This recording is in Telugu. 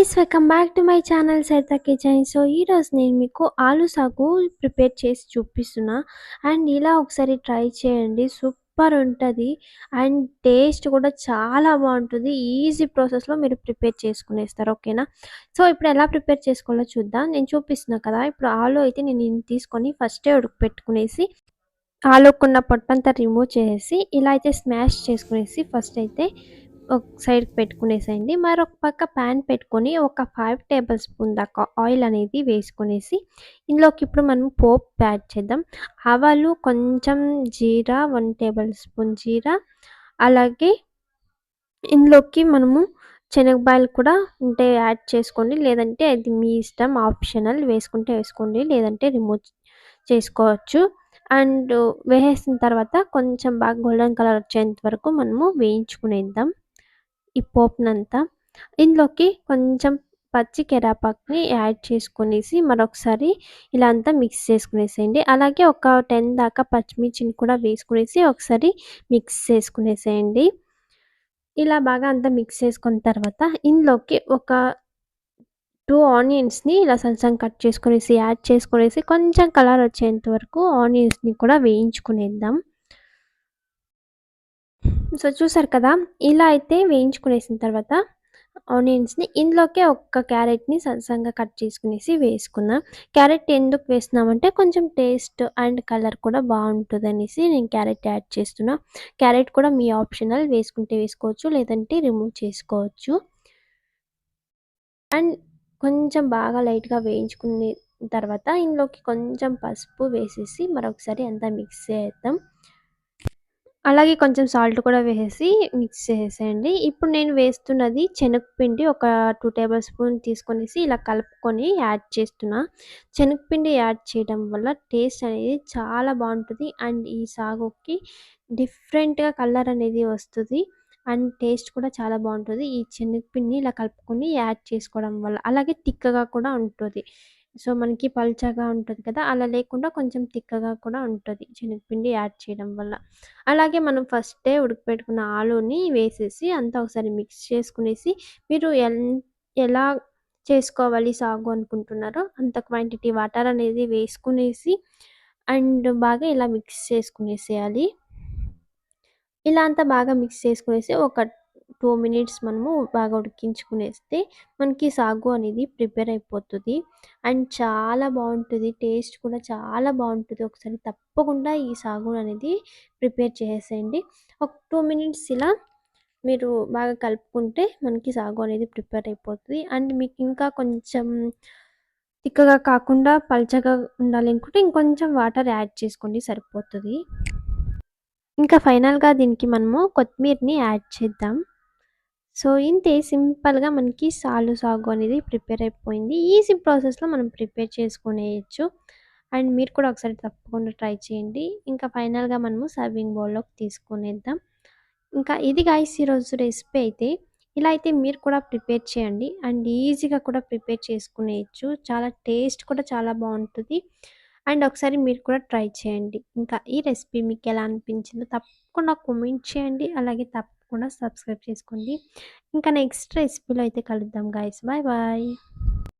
Guys welcome back to my channel సైత kitchen so ఈరోజు నేను మీకు ఆలు సాగు ప్రిపేర్ చేసి చూపిస్తున్నా. అండ్ ఇలా ఒకసారి ట్రై చేయండి. సూపర్ ఉంటుంది. అండ్ టేస్ట్ కూడా చాలా బాగుంటుంది. ఈజీ ప్రాసెస్లో మీరు ప్రిపేర్ చేసుకునేస్తారు. ఓకేనా సో ఇప్పుడు ఎలా ప్రిపేర్ చేసుకోవాలో చూద్దాం. నేను చూపిస్తున్నా కదా. ఇప్పుడు ఆలు అయితే నేను తీసుకొని ఫస్టే ఉడకపెట్టుకునేసి ఆలుకున్న పొట్టంతా రిమూవ్ చేసి ఇలా అయితే స్మాష్ చేసుకునేసి ఫస్ట్ అయితే ఒక సైడ్కి పెట్టుకునేసేయండి. మరొక పక్క ప్యాన్ పెట్టుకొని ఒక ఫైవ్ టేబుల్ స్పూన్ దాకా ఆయిల్ అనేది వేసుకునేసి ఇందులోకి ఇప్పుడు మనం పోప్ యాడ్ చేద్దాం. ఆవాలు కొంచెం జీరా వన్ టేబుల్ స్పూన్ జీరా అలాగే ఇందులోకి మనము శనగబాయలు కూడా ఉంటే యాడ్ చేసుకోండి. లేదంటే అది మీ ఇష్టం ఆప్షనల్ వేసుకుంటే వేసుకోండి. లేదంటే రిమూవ్ చేసుకోవచ్చు. అండ్ వేసేసిన తర్వాత కొంచెం బాగా గోల్డెన్ కలర్ వచ్చేంత వరకు మనము వేయించుకునేద్దాం. ఈ పోపునంతా ఇందులోకి కొంచెం పచ్చి కెరాపాకుని యాడ్ చేసుకునేసి మరొకసారి ఇలా అంతా మిక్స్ చేసుకునేసేయండి. అలాగే ఒక టెన్ దాకా పచ్చిమిర్చిని కూడా వేసుకునేసి ఒకసారి మిక్స్ చేసుకునేసేయండి. ఇలా బాగా అంతా మిక్స్ చేసుకున్న తర్వాత ఇందులోకి ఒక టూ ఆనియన్స్ని ఇలా సన్సన్ కట్ చేసుకునేసి యాడ్ చేసుకునేసి కొంచెం కలర్ వచ్చేంత వరకు ఆనియన్స్ని కూడా వేయించుకునేద్దాం. సో చూసారు కదా ఇలా అయితే వేయించుకునేసిన తర్వాత ఆనియన్స్ని ఇందులోకే ఒక్క క్యారెట్ని సత్సంగా కట్ చేసుకునేసి వేసుకున్నాను క్యారెట్ ఎందుకు వేస్తున్నామంటే కొంచెం టేస్ట్ అండ్ కలర్ కూడా బాగుంటుంది అనేసి నేను క్యారెట్ యాడ్ చేస్తున్నా. క్యారెట్ కూడా మీ ఆప్షనల్ వేసుకుంటే వేసుకోవచ్చు లేదంటే రిమూవ్ చేసుకోవచ్చు. అండ్ కొంచెం బాగా లైట్గా వేయించుకునే తర్వాత ఇందులోకి కొంచెం పసుపు వేసేసి మరొకసారి అంతా మిక్స్ చేద్దాం. అలాగే కొంచెం సాల్ట్ కూడా వేసేసి మిక్స్ చేసేయండి. ఇప్పుడు నేను వేస్తున్నది శనగపిండి ఒక టూ టేబుల్ స్పూన్ తీసుకొనేసి ఇలా కలుపుకొని యాడ్ చేస్తున్నా. శనగపిండి యాడ్ చేయడం వల్ల టేస్ట్ అనేది చాలా బాగుంటుంది అండ్ ఈ సాగుకి డిఫరెంట్గా కలర్ అనేది వస్తుంది అండ్ టేస్ట్ కూడా చాలా బాగుంటుంది. ఈ శనగపిండిని ఇలా కలుపుకొని యాడ్ చేసుకోవడం వల్ల అలాగే తిక్కగా కూడా ఉంటుంది. సో మనకి పల్చగా ఉంటుంది కదా! అలా లేకుండా కొంచెం తిక్కగా కూడా ఉంటుంది. శనగపిండి యాడ్ చేయడం వల్ల. అలాగే మనం ఫస్టే ఉడకపెట్టుకున్న ఆలుని వేసేసి అంతా ఒకసారి మిక్స్ చేసుకునేసి మీరు ఎలా చేసుకోవాలి సాగు అనుకుంటున్నారో అంత క్వాంటిటీ వాటర్ అనేది వేసుకునేసి అండ్ బాగా ఇలా మిక్స్ చేసుకునేసేయాలి. ఇలా అంతా బాగా మిక్స్ చేసుకునేసి ఒక టూ మినిట్స్ మనము బాగా ఉడికించుకునేస్తే మనకి సాగు అనేది ప్రిపేర్ అయిపోతుంది. అండ్ చాలా బాగుంటుంది. టేస్ట్ కూడా చాలా బాగుంటుంది. ఒకసారి తప్పకుండా ఈ సాగు అనేది ప్రిపేర్ చేసేయండి. ఒక టూ మినిట్స్ ఇలా మీరు బాగా కలుపుకుంటే మనకి సాగు అనేది ప్రిపేర్ అయిపోతుంది. అండ్ మీకు ఇంకా కొంచెం తిక్కగా కాకుండా పల్చగా ఉండాలి అనుకుంటే ఇంకొంచెం వాటర్ యాడ్ చేసుకోండి సరిపోతుంది. ఇంకా ఫైనల్గా దీనికి మనము కొత్తిమీరని యాడ్ చేద్దాం. సో ఇంతే సింపుల్గా మనకి సాలు సాగు అనేది ప్రిపేర్ అయిపోయింది. ఈజీ ప్రాసెస్లో మనం ప్రిపేర్ చేసుకునేయచ్చు. అండ్ మీరు కూడా ఒకసారి తప్పకుండా ట్రై చేయండి. ఇంకా ఫైనల్గా మనము సర్వింగ్ బౌల్లోకి తీసుకునేద్దాం. ఇంకా ఇది గాయస్ ఈరోజు రెసిపీ అయితే ఇలా అయితే మీరు కూడా ప్రిపేర్ చేయండి. అండ్ ఈజీగా కూడా ప్రిపేర్ చేసుకునేయచ్చు. చాలా టేస్ట్ కూడా చాలా బాగుంటుంది. అండ్ ఒకసారి మీరు కూడా ట్రై చేయండి. ఇంకా ఈ రెసిపీ మీకు ఎలా అనిపించిందో తప్పకుండా కామెంట్ చేయండి. అలాగే తప్పకుండా సబ్స్క్రైబ్ చేసుకోండి. ఇంకా నెక్స్ట్ రెసిపీలో అయితే కలుద్దాం గాయస్ బాయ్ బాయ్